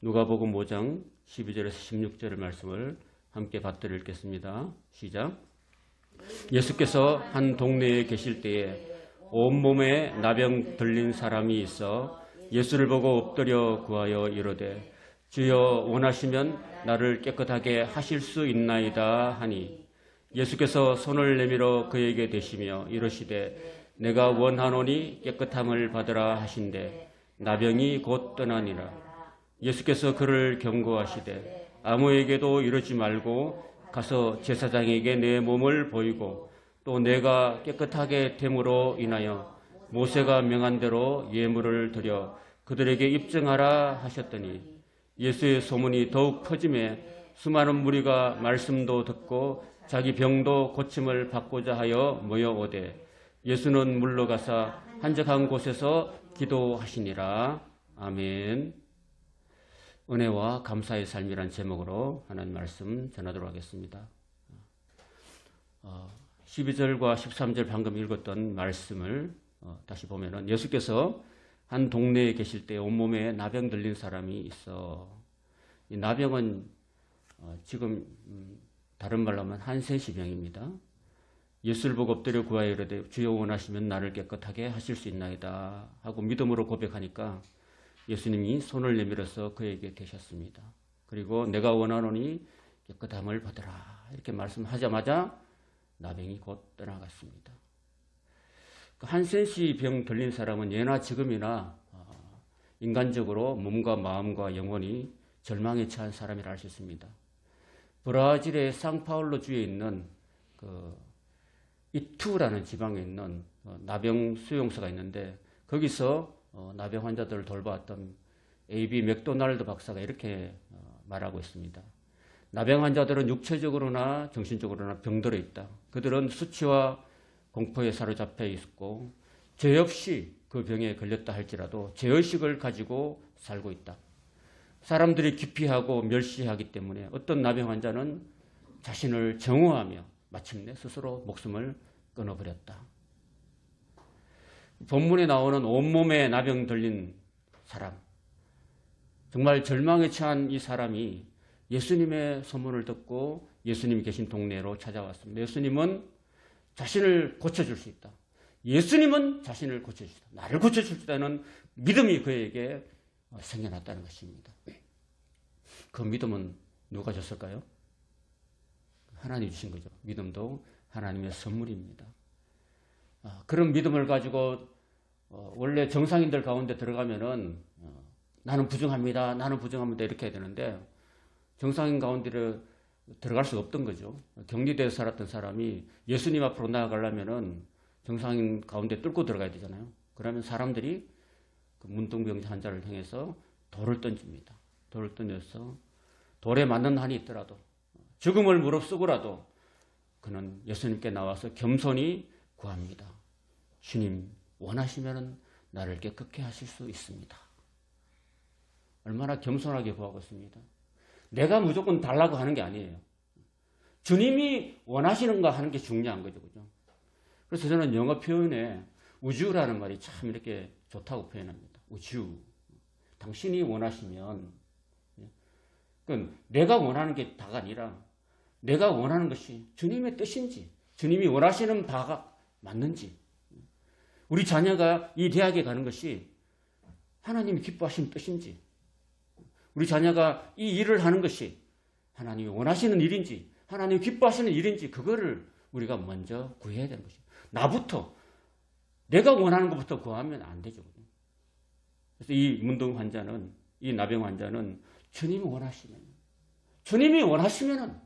누가복음 5장 12절에서 16절의 말씀을 함께 받들어 읽겠습니다. 시작. 예수께서 한 동네에 계실 때에 온몸에 나병 들린 사람이 있어 예수를 보고 엎드려 구하여 이르되 주여 원하시면 나를 깨끗하게 하실 수 있나이다 하니 예수께서 손을 내밀어 그에게 대시며 이르시되 내가 원하노니 깨끗함을 받으라 하신대 나병이 곧 떠나니라 예수께서 그를 경고하시되 아무에게도 이러지 말고 가서 제사장에게 내 몸을 보이고 또 내가 깨끗하게 됨으로 인하여 모세가 명한 대로 예물을 드려 그들에게 입증하라 하셨더니 예수의 소문이 더욱 퍼짐에 수많은 무리가 말씀도 듣고 자기 병도 고침을 받고자 하여 모여오되 예수는 물러가사 한적한 곳에서 기도하시니라. 아멘. 은혜와 감사의 삶이란 제목으로 하나님 말씀 전하도록 하겠습니다. 어, 12절과 13절 방금 읽었던 말씀을 어, 다시 보면은 예수께서 한 동네에 계실 때 온몸에 나병 들린 사람이 있어. 이 나병은 어, 지금 음, 다른 말로 하면 한세시병입니다. 예수를 보고 엎드려 구하여 이르되 주여 원하시면 나를 깨끗하게 하실 수 있나이다 하고 믿음으로 고백하니까 예수님이 손을 내밀어서 그에게 대셨습니다. 그리고 내가 원하노니 깨끗함을 받으라 이렇게 말씀하자마자 나병이 곧 떠나갔습니다. 그 한센시 병 들린 사람은 예나 지금이나 어, 인간적으로 몸과 마음과 영혼이 절망에 처한 사람이라 할 수 있습니다. 브라질의 상파울로 주에 있는 그 이투라는 지방에 있는 어, 나병 수용소가 있는데 거기서 어, 나병 환자들을 돌보았던 A.B. 맥도날드 박사가 이렇게 어, 말하고 있습니다. 나병 환자들은 육체적으로나 정신적으로나 병들어 있다. 그들은 수치와 공포에 사로잡혀 있고 죄 없이 그 병에 걸렸다 할지라도 죄의식을 가지고 살고 있다. 사람들이 기피하고 멸시하기 때문에 어떤 나병 환자는 자신을 정오하며 마침내 스스로 목숨을 끊어버렸다. 본문에 나오는 온몸에 나병 들린 사람, 정말 절망에 처한 이 사람이 예수님의 소문을 듣고 예수님이 계신 동네로 찾아왔습니다. 예수님은 자신을 고쳐줄 수 있다. 예수님은 자신을 있다. 나를 고쳐줄 수 있다는 믿음이 그에게 생겨났다는 것입니다. 그 믿음은 누가 줬을까요? 하나님 주신 거죠. 믿음도 하나님의 선물입니다. 아, 그런 믿음을 가지고 어, 원래 정상인들 가운데 들어가면은 어, 나는 부정합니다. 나는 부정합니다. 이렇게 해야 되는데 정상인 가운데를 들어갈 수가 없던 거죠. 격리돼서 살았던 사람이 예수님 앞으로 나아가려면은 정상인 가운데 뚫고 들어가야 되잖아요. 그러면 사람들이 그 문둥병자 환자를 향해서 돌을 던집니다. 돌을 던져서 돌에 맞는 한이 있더라도 죽음을 무릅쓰고라도 그는 예수님께 나와서 겸손히 구합니다. 주님 원하시면 나를 깨끗게 하실 수 있습니다. 얼마나 겸손하게 구하고 있습니다. 내가 무조건 달라고 하는 게 아니에요. 주님이 원하시는가 하는 게 중요한 거죠. 그죠? 그래서 저는 영어 표현에 우주라는 말이 참 이렇게 좋다고 표현합니다. 우주. 당신이 원하시면, 그건 내가 원하는 게 다가 아니라 내가 원하는 것이 주님의 뜻인지, 주님이 원하시는 바가 맞는지, 우리 자녀가 이 대학에 가는 것이 하나님이 기뻐하시는 뜻인지, 우리 자녀가 이 일을 하는 것이 하나님이 원하시는 일인지, 하나님이 기뻐하시는 일인지, 그거를 우리가 먼저 구해야 되는 것이죠. 나부터, 내가 원하는 것부터 구하면 안 되죠. 그래서 이 문둥 환자는, 이 나병 환자는 주님이 원하시면, 주님이 원하시면은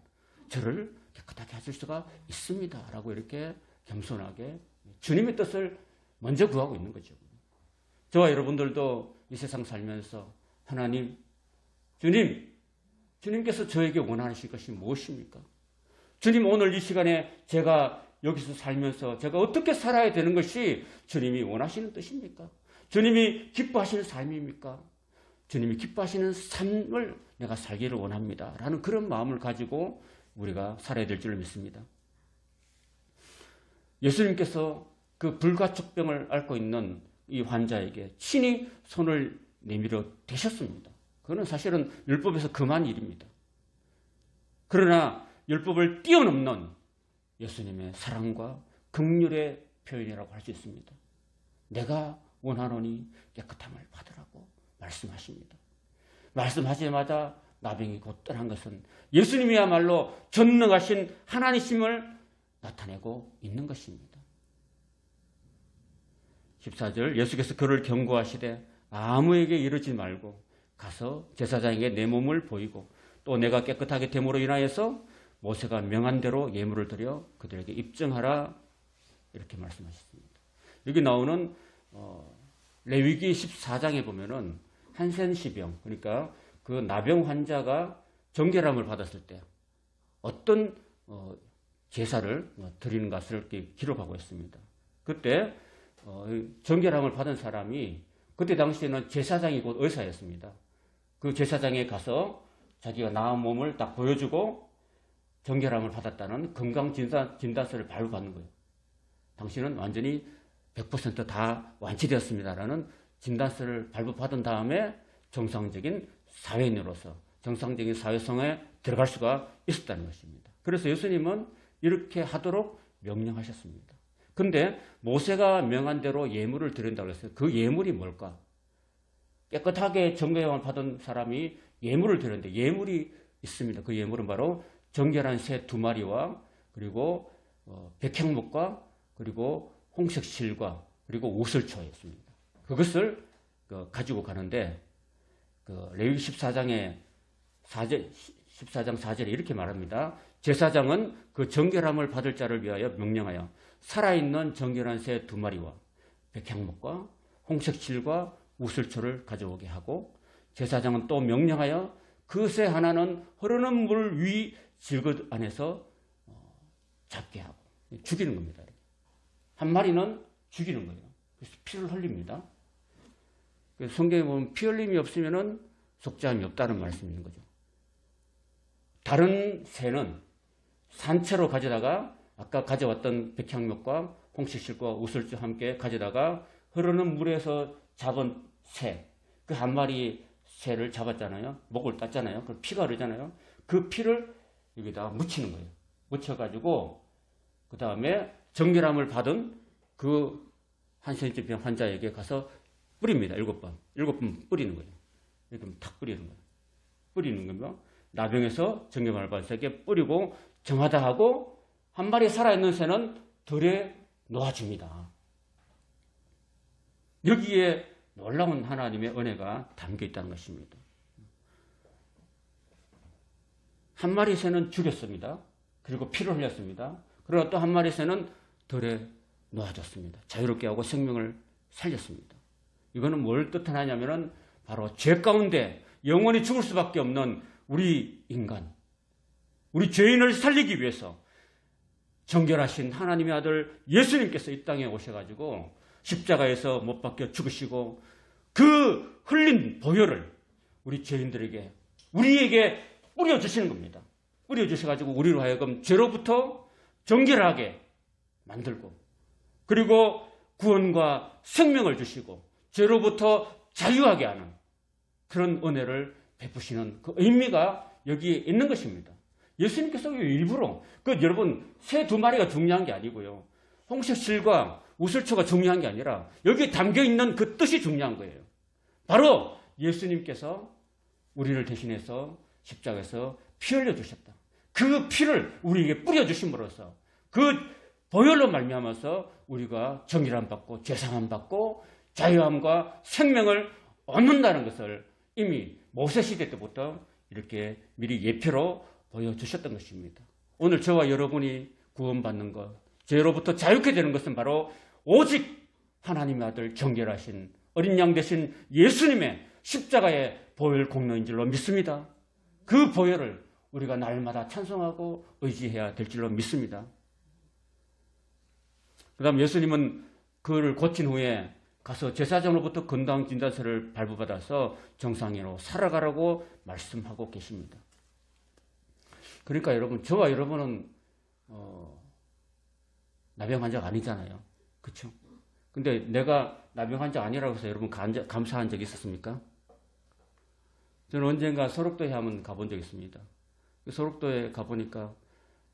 저를 깨끗하게 하실 수가 있습니다. 라고 이렇게 겸손하게 주님의 뜻을 먼저 구하고 있는 거죠. 저와 여러분들도 이 세상 살면서 하나님, 주님, 주님께서 저에게 원하실 것이 무엇입니까? 주님 오늘 이 시간에 제가 여기서 살면서 제가 어떻게 살아야 되는 것이 주님이 원하시는 뜻입니까? 주님이 기뻐하시는 삶입니까? 주님이 기뻐하시는 삶을 내가 살기를 원합니다. 라는 그런 마음을 가지고 우리가 살아야 될 줄을 믿습니다. 예수님께서 그 불가촉병을 앓고 있는 이 환자에게 친히 손을 내밀어 대셨습니다. 그거는 사실은 율법에서 금한 일입니다. 그러나 율법을 뛰어넘는 예수님의 사랑과 극률의 표현이라고 할 수 있습니다. 내가 원하노니 깨끗함을 받으라고 말씀하십니다. 말씀하자마자 나병이 곧 떠난 것은 예수님이야말로 전능하신 하나님심을 나타내고 있는 것입니다. 14절 예수께서 그를 경고하시되 아무에게 이르지 말고 가서 제사장에게 내 몸을 보이고 또 내가 깨끗하게 됨으로 인하여서 모세가 명한 대로 예물을 드려 그들에게 입증하라 이렇게 말씀하셨습니다. 여기 나오는 어, 레위기 14장에 보면은 한센 시병 그러니까 그 나병 환자가 정결함을 받았을 때 어떤 어, 제사를 어, 드리는 것을 기록하고 있습니다. 그때 어, 정결함을 받은 사람이 그때 당시에는 제사장이 곧 의사였습니다. 그 제사장에 가서 자기가 나은 몸을 딱 보여주고 정결함을 받았다는 건강 진단, 진단서를 발부받는 거예요. 당신은 완전히 100%다 완치되었습니다라는 진단서를 발부받은 다음에 정상적인 사회인으로서 정상적인 사회성에 들어갈 수가 있었다는 것입니다. 그래서 예수님은 이렇게 하도록 명령하셨습니다. 근데 모세가 명한 대로 예물을 드린다고 했어요. 그 예물이 뭘까? 깨끗하게 정결함을 받은 사람이 예물을 드렸는데 예물이 있습니다. 그 예물은 바로 정결한 새 두 마리와 그리고 어, 백향목과 그리고 홍색 실과 그리고 오슬초였습니다. 그것을 그 가지고 가는데 그 레위 14장에 4절 14장 4절에 이렇게 말합니다. 제사장은 그 정결함을 받을 자를 위하여 명령하여 살아있는 정결한 새 두 마리와 백향목과 홍색 실과 우슬초를 가져오게 하고 제사장은 또 명령하여 그 새 하나는 흐르는 물 위 질것 안에서 어, 잡게 하고 죽이는 겁니다. 한 마리는 죽이는 거예요. 그래서 피를 흘립니다. 그래서 성경에 보면 피 흘림이 없으면은 속죄함이 없다는 있는 거죠. 다른 새는 산채로 가져다가 아까 가져왔던 백향목과 홍시실과 우슬주 함께 가져다가 흐르는 물에서 잡은 새, 그 한 마리 새를 잡았잖아요. 목을 땄잖아요. 그 피가 흐르잖아요. 그 피를 여기다가 묻히는 거예요. 묻혀가지고 그 다음에 정결함을 받은 그 한센치병 환자에게 가서 뿌립니다. 일곱 번. 일곱 번 뿌리는 거예요. 이렇게 탁 뿌리는 거예요. 뿌리는 거면 나병에서 정결함을 받은 새에게 뿌리고 정하다 하고 한 마리 살아있는 새는 들에 놓아줍니다. 여기에 놀라운 하나님의 은혜가 담겨 있다는 것입니다. 한 마리 새는 죽였습니다. 그리고 피를 흘렸습니다. 그러나 또 한 마리 새는 들에 놓아졌습니다. 자유롭게 하고 생명을 살렸습니다. 이거는 뭘 뜻하냐면은 바로 죄 가운데 영원히 죽을 수밖에 없는 우리 인간, 우리 죄인을 살리기 위해서 정결하신 하나님의 아들 예수님께서 이 땅에 오셔가지고 십자가에서 못 박혀 죽으시고 그 흘린 보혈을 우리 죄인들에게 우리에게 뿌려주시는 겁니다. 뿌려주셔가지고 우리로 하여금 죄로부터 정결하게 만들고 그리고 구원과 생명을 주시고 죄로부터 자유하게 하는 그런 은혜를 베푸시는 그 의미가 여기에 있는 것입니다. 예수님께서 일부러 그 여러분 새 두 마리가 중요한 게 아니고요. 홍색실과 우슬초가 중요한 게 아니라 여기에 담겨 있는 그 뜻이 중요한 거예요. 바로 예수님께서 우리를 대신해서 십자가에서 피 흘려 주셨다. 그 피를 우리에게 뿌려 주심으로써 그 보혈로 말미암아서 우리가 정의함 받고 죄상함 받고 자유함과 생명을 얻는다는 것을 이미 모세 시대 때부터 이렇게 미리 예표로 보여주셨던 것입니다. 오늘 저와 여러분이 구원받는 것, 죄로부터 자유케 되는 것은 바로 오직 하나님의 아들 정결하신 어린 양 대신 예수님의 십자가의 보혈 공로인 줄로 믿습니다. 그 보혈을 우리가 날마다 찬송하고 의지해야 될 줄로 믿습니다. 그 다음 예수님은 그를 고친 후에 가서 제사장으로부터 건강 진단서를 발부받아서 정상인으로 살아가라고 말씀하고 계십니다. 그러니까 여러분, 저와 여러분은 어, 나병 환자가 아니잖아요. 그렇죠? 근데 내가 나병 환자 아니라고 해서 여러분 감사한 적 있었습니까? 저는 언젠가 소록도에 한번 가본 적이 있습니다. 그 소록도에 가보니까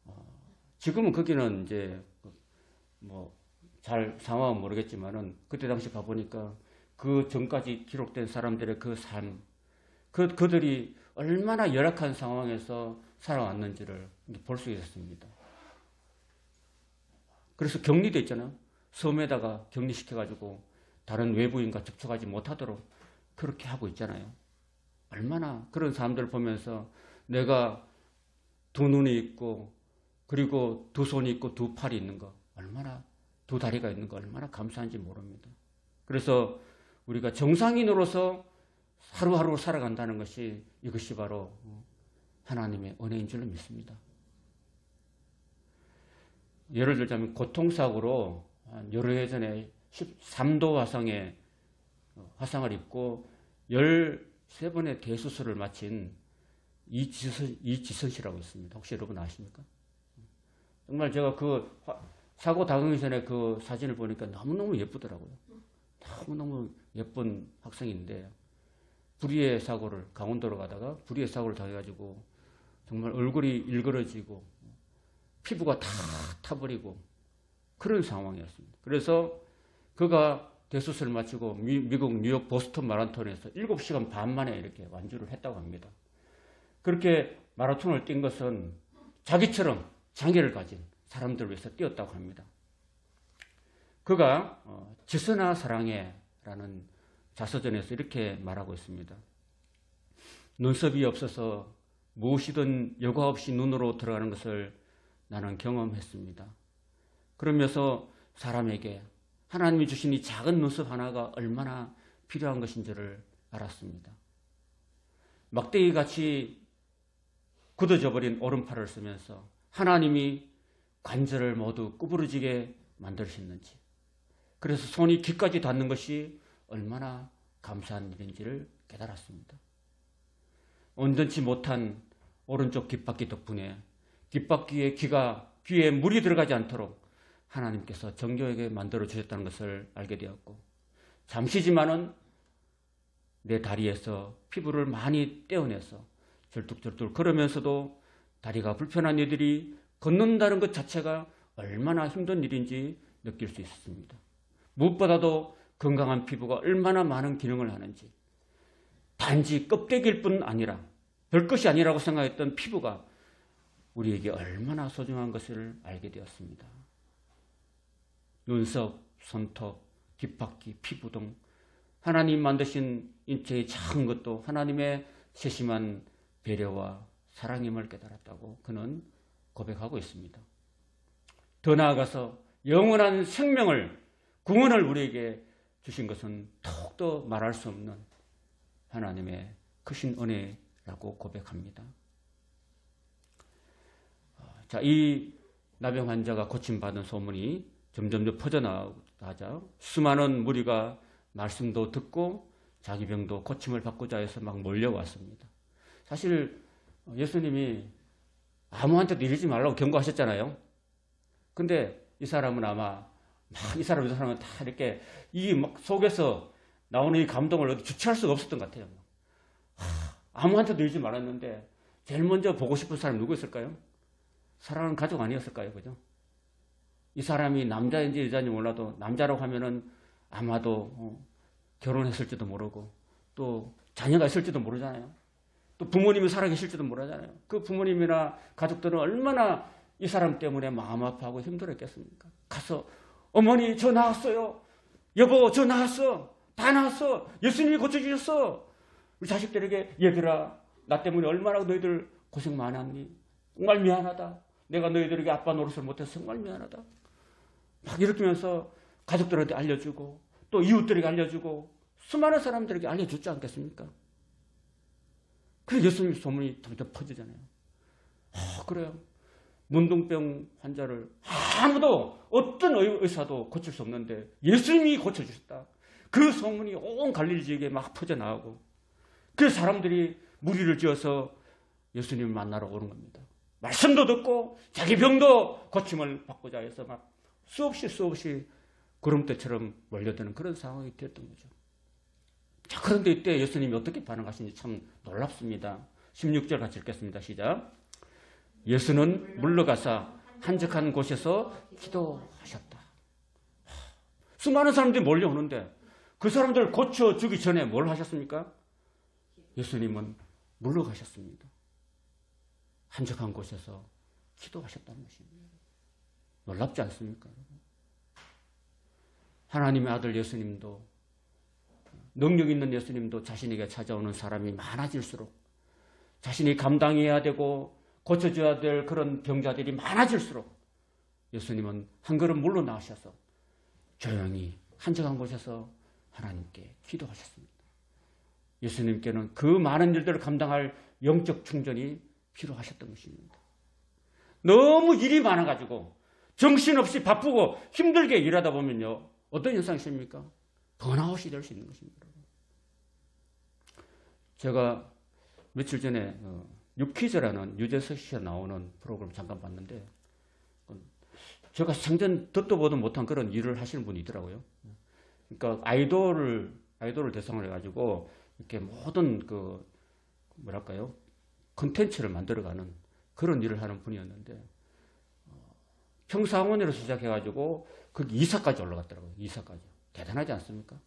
어, 지금은 거기는 이제 뭐 잘 상황은 모르겠지만은 그때 당시 가보니까 그 전까지 기록된 사람들의 그 삶, 그 그들이 얼마나 열악한 상황에서 살아왔는지를 볼 수 있었습니다. 그래서 격리돼 있잖아요. 섬에다가 격리시켜가지고 다른 외부인과 접촉하지 못하도록 그렇게 하고 있잖아요. 얼마나 그런 사람들을 보면서 내가 두 눈이 있고 그리고 두 손이 있고 두 팔이 있는 거 얼마나 두 다리가 있는 거 얼마나 감사한지 모릅니다. 그래서 우리가 정상인으로서 하루하루 살아간다는 것이 이것이 바로 하나님의 은혜인 줄로 믿습니다. 예를 들자면 고통사고로 한 여러 해 전에 13도 화상에 화상을 입고 13번의 대수술을 마친 이지선, 이지선 씨라고 있습니다. 혹시 여러분 아십니까? 정말 제가 그 화- 사고 당하기 전에 그 사진을 보니까 너무너무 예쁘더라고요. 너무너무 예쁜 학생인데 불의의 사고를 강원도로 가다가 불의의 사고를 당해가지고 정말 얼굴이 일그러지고 피부가 다 타버리고 그런 상황이었습니다. 그래서 그가 대수술을 마치고 미, 미국 뉴욕 보스턴 마라톤에서 7시간 반 만에 이렇게 완주를 했다고 합니다. 그렇게 마라톤을 뛴 것은 자기처럼 장애를 가진 사람들을 위해서 뛰었다고 합니다. 그가 어, 지선아 사랑해라는 자서전에서 이렇게 말하고 있습니다. 눈썹이 없어서 무엇이든 여과 없이 눈으로 들어가는 것을 나는 경험했습니다. 그러면서 사람에게 하나님이 주신 이 작은 눈썹 하나가 얼마나 필요한 것인지를 알았습니다. 막대기 같이 굳어져 버린 오른팔을 쓰면서 하나님이 관절을 모두 구부러지게 만드셨는지 그래서 손이 귀까지 닿는 것이 얼마나 감사한 일인지를 깨달았습니다. 온전치 못한 오른쪽 귓바퀴 덕분에 귓바퀴에 귀가 귀에 물이 들어가지 않도록 하나님께서 정교하게 만들어 주셨다는 것을 알게 되었고 잠시지만은 내 다리에서 피부를 많이 떼어내서 절뚝절뚝 걸으면서도 다리가 불편한 이들이 걷는다는 것 자체가 얼마나 힘든 일인지 느낄 수 있었습니다. 무엇보다도 건강한 피부가 얼마나 많은 기능을 하는지 단지 껍데기일 뿐 아니라 별것이 아니라고 생각했던 피부가 우리에게 얼마나 소중한 것을 알게 되었습니다. 눈썹, 손톱, 뒷바퀴, 피부 등 하나님 만드신 인체의 작은 것도 하나님의 세심한 배려와 사랑임을 깨달았다고 그는 고백하고 있습니다. 더 나아가서 영원한 생명을 구원을 우리에게 주신 것은 더욱더 말할 수 없는 하나님의 크신 은혜라고 고백합니다. 자, 이 나병 환자가 고침받은 소문이 점점점 퍼져나가자 수많은 무리가 말씀도 듣고 자기 병도 고침을 받고자 해서 막 몰려왔습니다. 사실 예수님이 아무한테도 이러지 말라고 경고하셨잖아요. 근데 이 사람은 아마 막 이 사람 이 사람은 다 이렇게 이 막 속에서 나오는 이 감동을 어디 주체할 수가 없었던 것 같아요. 하, 아무한테도 이러지 말았는데 제일 먼저 보고 싶은 사람이 누구 있을까요? 사랑하는 가족 아니었을까요? 그죠? 이 사람이 남자인지 여자인지 몰라도 남자라고 하면은 아마도 어, 결혼했을지도 모르고 또 자녀가 있을지도 모르잖아요. 또 부모님이 살아계실지도 모르잖아요. 그 부모님이나 가족들은 얼마나 이 사람 때문에 마음 아파하고 힘들었겠습니까? 가서 어머니 저 나왔어요. 여보 저 나왔어. 다 나왔어. 예수님이 고쳐주셨어. 우리 자식들에게 얘들아 나 때문에 얼마나 너희들 고생 많았니? 정말 미안하다. 내가 너희들에게 아빠 노릇을 못해서 정말 미안하다. 막 이렇게면서 가족들한테 알려주고 또 이웃들에게 알려주고 수많은 사람들에게 알려줬지 않겠습니까? 그래 예수님 소문이 점점 퍼지잖아요. 아, 그래요. 문둥병 환자를 아무도 어떤 의- 의사도 고칠 수 없는데 예수님이 고쳐주셨다. 그 소문이 온 갈릴리 지역에 막 퍼져나가고 그 사람들이 무리를 지어서 예수님을 만나러 오는 겁니다. 말씀도 듣고 자기 병도 고침을 받고자 해서 막 수없이 수없이 구름대처럼 몰려드는 그런 상황이 되었던 거죠. 자, 그런데 이때 예수님이 어떻게 반응하시는지 참 놀랍습니다. 16절 같이 읽겠습니다. 시작. 예수는 물러가사 한적한 곳에서 기도하셨다. 수많은 사람들이 몰려오는데 그 사람들을 고쳐주기 전에 뭘 하셨습니까? 예수님은 물러가셨습니다. 한적한 곳에서 기도하셨다는 것입니다. 놀랍지 않습니까? 하나님의 아들 예수님도 능력 있는 예수님도 자신에게 찾아오는 사람이 많아질수록 자신이 감당해야 되고 고쳐줘야 될 그런 병자들이 많아질수록 예수님은 한 걸음 물러 나셔서 조용히 한적한 곳에서 하나님께 기도하셨습니다. 예수님께는 그 많은 일들을 감당할 영적 충전이 필요하셨던 것입니다. 너무 일이 많아가지고 정신없이 바쁘고 힘들게 일하다 보면요. 어떤 현상이 있습니까? 번아웃이 될 수 있는 것입니다. 제가 며칠 전에 어, 유퀴즈라는 유재석 씨가 나오는 프로그램 잠깐 봤는데 어, 제가 생전 듣도 보도 못한 그런 일을 하시는 분이 있더라고요. 그러니까 아이돌을 아이돌을 대상으로 해가지고 이렇게 모든 그 뭐랄까요 컨텐츠를 만들어가는 그런 일을 하는 분이었는데 어, 평상원으로 시작해가지고 그 이사까지 올라갔더라고요. 이사까지 대단하지 않습니까?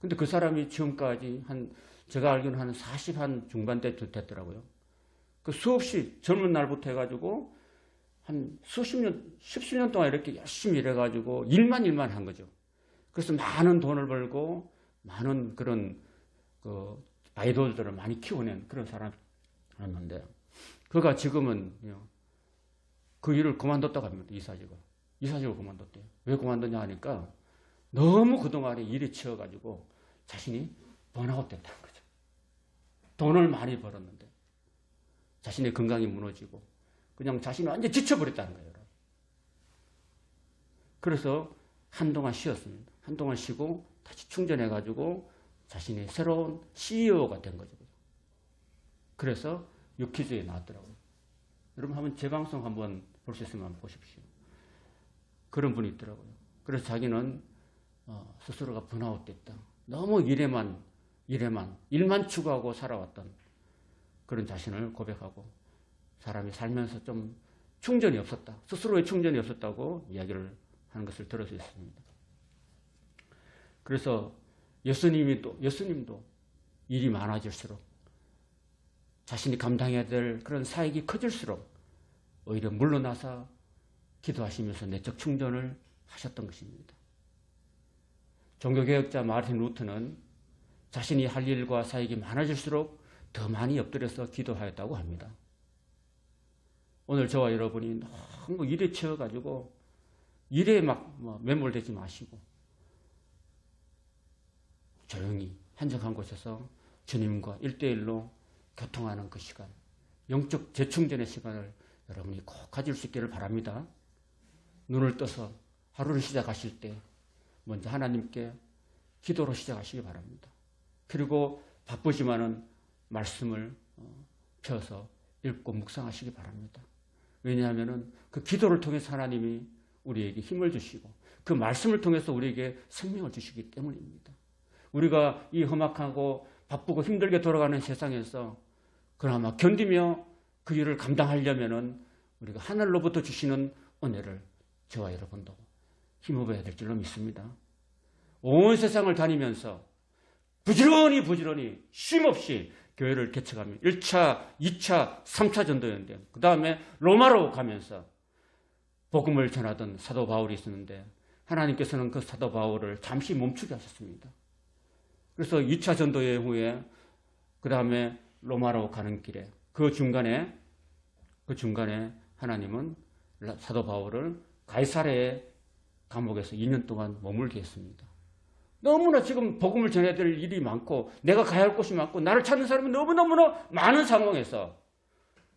근데 그 사람이 지금까지 한 제가 알기로는 한 40 한 중반대 됐더라고요. 그 수없이 젊은 날부터 해가지고 한 수십 년, 십수 년 동안 이렇게 열심히 일해가지고 일만 일만 한 거죠. 그래서 많은 돈을 벌고 많은 그런 그 아이돌들을 많이 키워낸 그런 사람이었는데 그가 지금은 그 일을 그만뒀다고 합니다. 이사직을. 이사직을 그만뒀대요. 왜 그만뒀냐 하니까 너무 그동안에 일에 치여가지고 자신이 번아웃 됐다는 거죠. 돈을 많이 벌었는데 자신의 건강이 무너지고 그냥 자신이 완전 지쳐버렸다는 거예요. 그래서 한동안 쉬었습니다. 한동안 쉬고 다시 충전해가지고 자신이 새로운 CEO가 된 거죠. 그래서 유퀴즈에 나왔더라고요. 여러분 한번 제 방송 한번 볼 수 있으면 보십시오. 그런 분이 있더라고요. 그래서 자기는 어, 스스로가 번아웃 됐다. 너무 일에만 일에만 일만 추구하고 살아왔던 그런 자신을 고백하고 사람이 살면서 좀 충전이 없었다. 스스로의 충전이 없었다고 이야기를 하는 것을 들을 수 있습니다. 그래서 예수님이 또 예수님도 일이 많아질수록 자신이 감당해야 될 그런 사역이 커질수록 오히려 물러나서 기도하시면서 내적 충전을 하셨던 것입니다. 종교개혁자 마르틴 루트는 자신이 할 일과 사역이 많아질수록 더 많이 엎드려서 기도하였다고 합니다. 오늘 저와 여러분이 너무 일에 치여가지고 일에 막 매몰되지 마시고 조용히 한적한 곳에서 주님과 일대일로 교통하는 그 시간, 영적 재충전의 시간을 여러분이 꼭 가질 수 있기를 바랍니다. 눈을 떠서 하루를 시작하실 때 먼저 하나님께 기도로 시작하시기 바랍니다. 그리고 바쁘지만은 말씀을 어, 펴서 읽고 묵상하시기 바랍니다. 왜냐하면은 그 기도를 통해서 하나님이 우리에게 힘을 주시고 그 말씀을 통해서 우리에게 생명을 주시기 때문입니다. 우리가 이 험악하고 바쁘고 힘들게 돌아가는 세상에서 그나마 견디며 그 일을 감당하려면은 우리가 하늘로부터 주시는 은혜를 저와 여러분도 힘입어야 될 줄로 믿습니다. 온 세상을 다니면서 부지런히 부지런히 쉼없이 교회를 개척하며 1차, 2차, 3차 전도였는데 그 다음에 로마로 가면서 복음을 전하던 사도 바울이 있었는데 하나님께서는 그 사도 바울을 잠시 멈추게 하셨습니다. 그래서 2차 전도회 후에 그 다음에 로마로 가는 길에 그 중간에 그 중간에 하나님은 사도 바울을 가이사레의 감옥에서 2년 동안 머물게 했습니다. 너무나 지금 복음을 전해야 될 일이 많고 내가 가야 할 곳이 많고 나를 찾는 사람이 너무너무나 많은 상황에서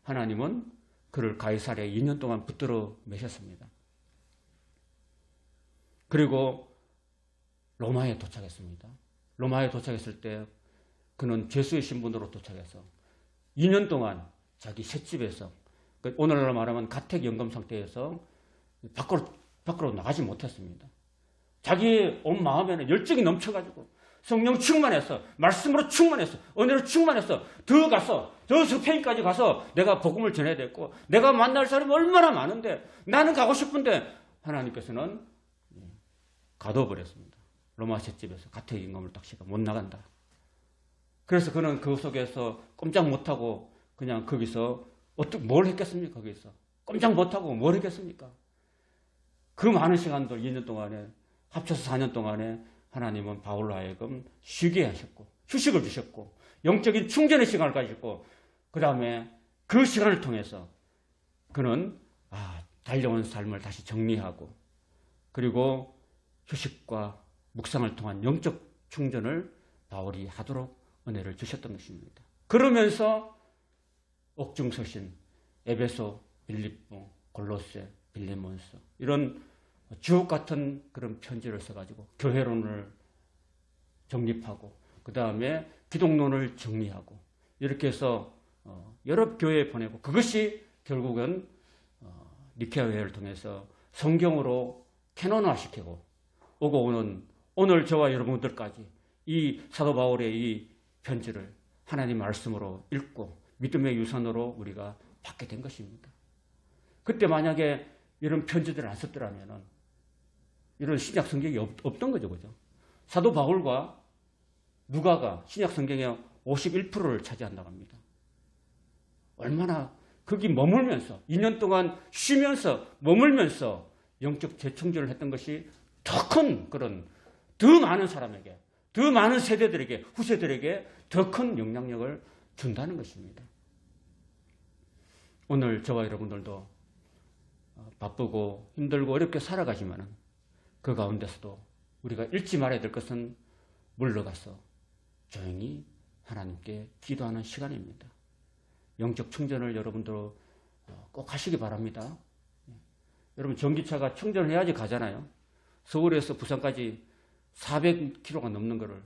하나님은 그를 가이사레에 2년 동안 붙들어 매셨습니다. 그리고 로마에 도착했습니다. 로마에 도착했을 때 그는 죄수의 신분으로 도착해서 2년 동안 자기 셋집에서 그 오늘날로 말하면 가택 연금 상태에서 밖으로 밖으로 나가지 못했습니다. 자기의 온 마음에는 열정이 넘쳐가지고 성령 충만했어. 말씀으로 충만했어. 은혜로 충만했어. 더 가서 저 스페인까지 가서 내가 복음을 전해야 됐고 내가 만날 사람이 얼마나 많은데 나는 가고 싶은데 하나님께서는 가둬버렸습니다. 로마 셋집에서 가택 임금을 딱 시켜 못 나간다. 그래서 그는 그 속에서 꼼짝 못하고 그냥 거기서 어떻게 뭘 했겠습니까? 거기서 꼼짝 못하고 뭘 했겠습니까? 그 많은 시간들 2년 동안에 합쳐서 4년 동안에 하나님은 바울로 하여금 쉬게 하셨고 휴식을 주셨고 영적인 충전의 시간을 가지고 그 다음에 그 시간을 통해서 그는 아, 달려온 삶을 다시 정리하고 그리고 휴식과 묵상을 통한 영적 충전을 바울이 하도록 은혜를 주셨던 것입니다. 그러면서 옥중서신, 에베소, 빌립보, 골로새, 빌레몬서 이런 주옥 같은 그런 편지를 써가지고 교회론을 정립하고 그 다음에 기독론을 정리하고 이렇게 해서 어, 여러 교회에 보내고 그것이 결국은 어, 니케아 회의를 통해서 성경으로 캐논화시키고 오고 오는 오늘 저와 여러분들까지 이 사도 바울의 이 편지를 하나님 말씀으로 읽고 믿음의 유산으로 우리가 받게 된 것입니다. 그때 만약에 이런 편지들을 안 썼더라면 이런 신약 성경이 없, 던 거죠. 그죠? 사도 바울과 누가가 신약 성경의 51%를 차지한다고 합니다. 얼마나 거기 머물면서 2년 동안 쉬면서 머물면서 영적 재충전을 했던 것이 더 큰 그런 더 많은 사람에게 더 많은 세대들에게 후세들에게 더 큰 영향력을 준다는 것입니다. 오늘 저와 여러분들도 어, 바쁘고 힘들고 어렵게 살아가지만은 그 가운데서도 우리가 잃지 말아야 될 것은 물러가서 조용히 하나님께 기도하는 시간입니다. 영적 충전을 여러분들 어, 꼭 하시기 바랍니다. 예. 여러분 전기차가 충전을 해야지 가잖아요. 서울에서 부산까지 400km가 넘는 거를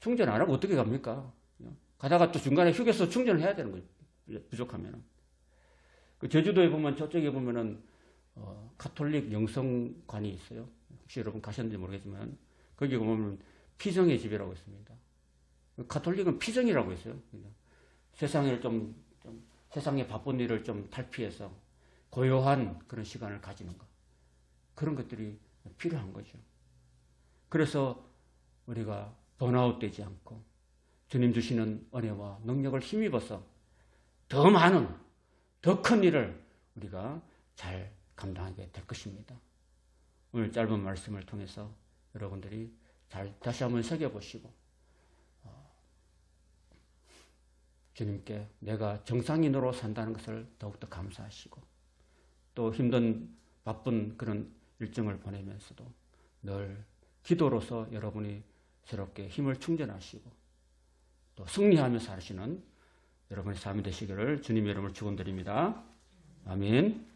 충전 안 하고 어떻게 갑니까? 예. 가다가 또 중간에 휴게소 충전을 해야 되는 거예요. 부족하면. 그 제주도에 보면 저쪽에 보면은 어, 카톨릭 영성관이 있어요. 혹시 여러분 가셨는지 모르겠지만 거기 보면 피정의 집이라고 있습니다. 카톨릭은 피정이라고 있어요. 세상을 좀, 좀 세상의 바쁜 일을 좀 탈피해서 고요한 그런 시간을 가지는 것 그런 것들이 필요한 거죠. 그래서 우리가 번아웃 되지 않고 주님 주시는 은혜와 능력을 힘입어서 더 많은 더 큰 일을 우리가 잘 감당하게 될 것입니다. 오늘 짧은 말씀을 통해서 여러분들이 잘 다시 한번 새겨보시고 어, 주님께 내가 정상인으로 산다는 것을 더욱더 감사하시고 또 힘든 바쁜 그런 일정을 보내면서도 늘 기도로서 여러분이 새롭게 힘을 충전하시고 또 승리하며 사시는 여러분의 삶이 되시기를 주님의 이름으로 축원드립니다. 아멘.